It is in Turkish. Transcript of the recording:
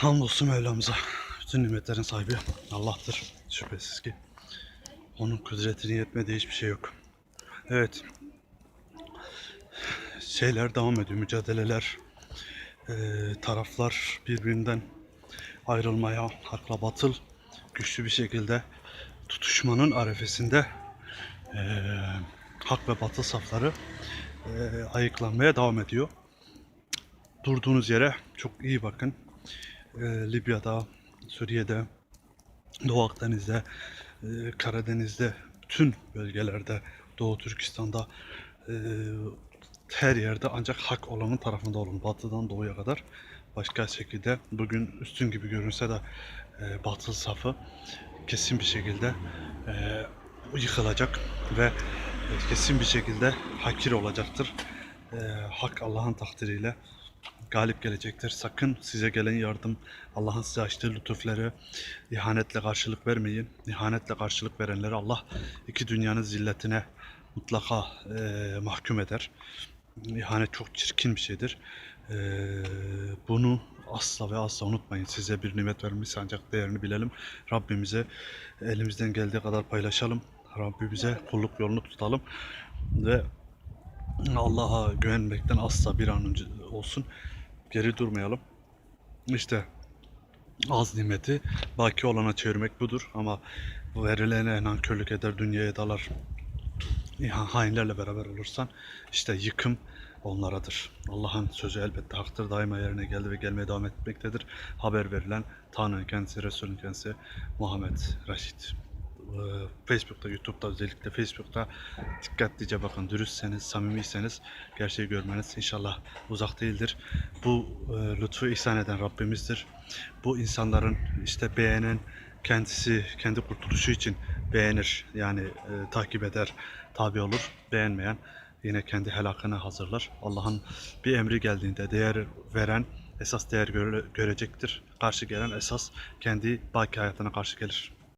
Hamdolsun Mevlamıza. Bütün nimetlerin sahibi Allah'tır. Şüphesiz ki. Onun kudretini yetmediği hiçbir şey yok. Evet. Şeyler devam ediyor. Mücadeleler. eee, taraflar birbirinden ayrılmaya, hakla batıl güçlü bir şekilde tutuşmanın arefesinde eee, hak ve batıl safları eee, ayıklanmaya devam ediyor. Durduğunuz yere çok iyi bakın. Eee, Libya'da, Suriye'de, Doğu Akdeniz'de, eee, Karadeniz'de, bütün bölgelerde, Doğu Türkistan'da eee, her yerde ancak hak olanın tarafında olun. Batıdan doğuya kadar. Başka şekilde bugün üstün gibi görünse de eee, batıl safı kesin bir şekilde eee, yıkılacak ve e, kesin bir şekilde hakir olacaktır. Eee, hak Allah'ın takdiriyle galip gelecektir. Sakın size gelen yardım, Allah'ın size açtığı lütufları ihanetle karşılık vermeyin. İhanetle karşılık verenleri Allah iki dünyanın zilletine mutlaka eee, mahkum eder. İhanet çok çirkin bir şeydir. Eee, bunu asla ve asla unutmayın. Size bir nimet vermiş ancak değerini bilelim. Rabbimize elimizden geldiği kadar paylaşalım. Rabbimize kulluk yolunu tutalım ve Allah'a güvenmekten asla bir an önce olsun geri durmayalım. İşte az nimeti baki olana çevirmek budur ama verilene nankörlük eder, dünyaya dalar. Hainlerle beraber olursan işte yıkım onlaradır. Allah'ın sözü elbette haktır. Daima yerine geldi ve gelmeye devam etmektedir. Haber verilen Tanrı'nın kendisi, Resul'ün kendisi Muhammed Reşit. Ee, Facebook'ta, YouTube'da özellikle Facebook'ta dikkatlice bakın. Dürüstseniz, samimiyseniz gerçeği görmeniz inşallah uzak değildir. Bu e, lütfu ihsan eden Rabbimizdir. Bu insanların işte beğenen kendisi kendi kurtuluşu için beğenir yani e, takip eder, tabi olur. Beğenmeyen yine kendi helakına hazırlar. Allah'ın bir emri geldiğinde değer veren esas değer göre- görecektir. Karşı gelen esas kendi baki hayatına karşı gelir.